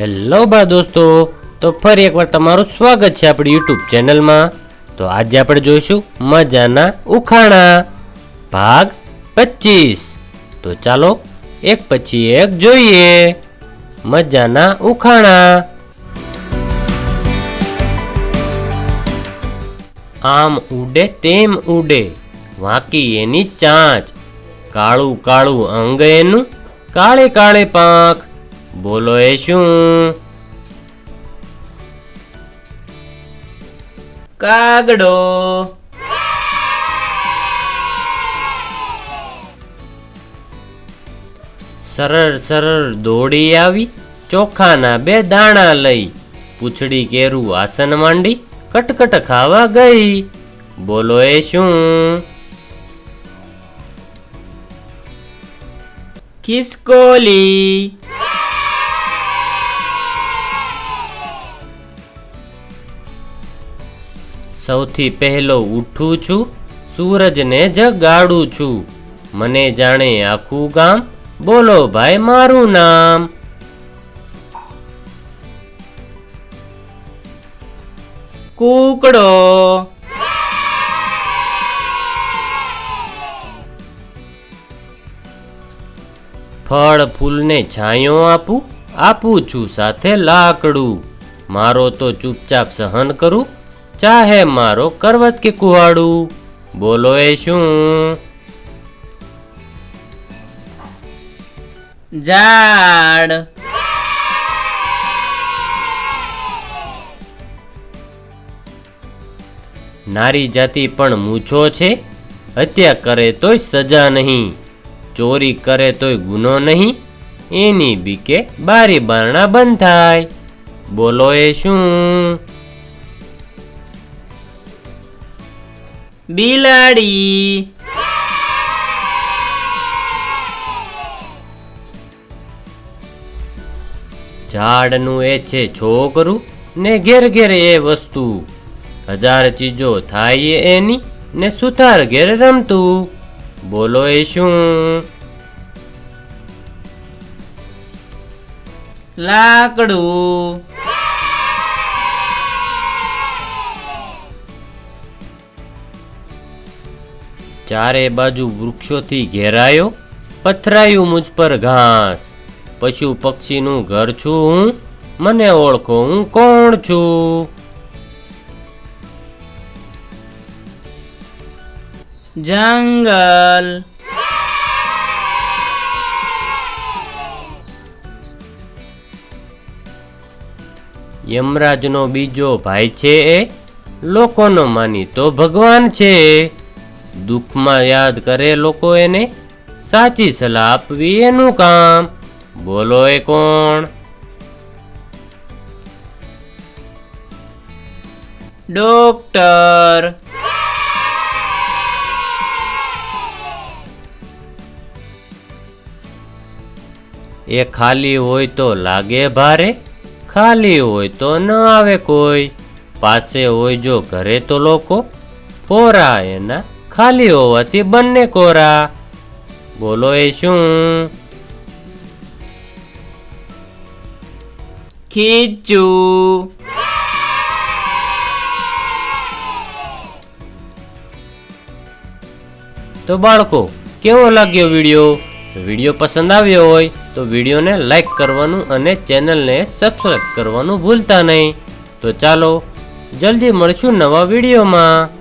Hello બા દોસ્તો, તો ફરી એકવાર તમારું સ્વાગત છે આપણી યુટ્યુબ ચેનલમાં. તો આજે આપણે જોઈશું મજાના ઉખાણા, ભાગ પચીસ. તો ચાલો, એક પછી એક જોઈએ. મજાના ઉખાણા. આમ ઉડે તેમ ઉડે, વાંકી એની ચાંચ. કાળું કાળું અંગ એનું કાળે કાળે પાંખ. બોલો એ શું? કાગડો. સરળ સરળ દોડી આવી, ચોખાના બે દાણા લઈ, પૂછડી કેરું આસન માંડી, કટકટ ખાવા ગઈ. બોલો એ શું? ખિસકોલી સૌથી પહેલો ઉઠું છું, સૂરજને જગાડું છું. મને જાણે આખું ગામ, બોલો ભાઈ મારું નામ. કૂકડો. ફળ ફૂલને છાંયો આપું આપું છું સાથે લાકડું. મારો તો ચૂપચાપ સહન કરું ચાહે મારો કરવત કે કુવાડું બોલો એ શું? ઝાડ. નારી જાતિ પણ મૂછો છે. હત્યા કરે તોય સજા નહીં. ચોરી કરે તોય ગુનો નહીં. એની બીકે બારી બારણા બંધ થાય બોલો એ શું? બિલાડી. ઝાડનું એ છે છોકરું ને ઘેર ઘેર એ વસ્તુ. હજાર ચીજો થાય એની ને સુથાર ઘેર રમતું. બોલો એ શું? લાકડું. ચારે બાજુ વૃક્ષોથી ઘેરાયો પથરાયું મુજ પર ઘાસ. પશુ પક્ષીનું ઘર છું હું મને ઓળખો હું કોણ છું? જંગલ. યમરાજનો બીજો ભાઈ છે એ લોકોનો માની તો ભગવાન છે. દુઃખમાં યાદ કરે લોકો એને, સાચી સલાહ આપવી એનું કામ. બોલો એ કોણ? ડોક્ટર. એ ખાલી હોય તો લાગે ભારે, ખાલી હોય તો ન આવે કોઈ. પાસે હોય જો ઘરે તો લોકો ફોરા એના ખાલી હોવાથી બંને કોરા. બોલો એ શું? ખીચું. તો બાળકો, કેવો લાગ્યો વીડિયો? વીડિયો પસંદ આવ્યો હોય તો વિડીયોને લાઈક કરવાનું અને ચેનલને સબસ્ક્રાઈબ કરવાનું ભૂલતા નહીં. તો ચાલો, જલ્દી મળશું નવા વિડીયોમાં.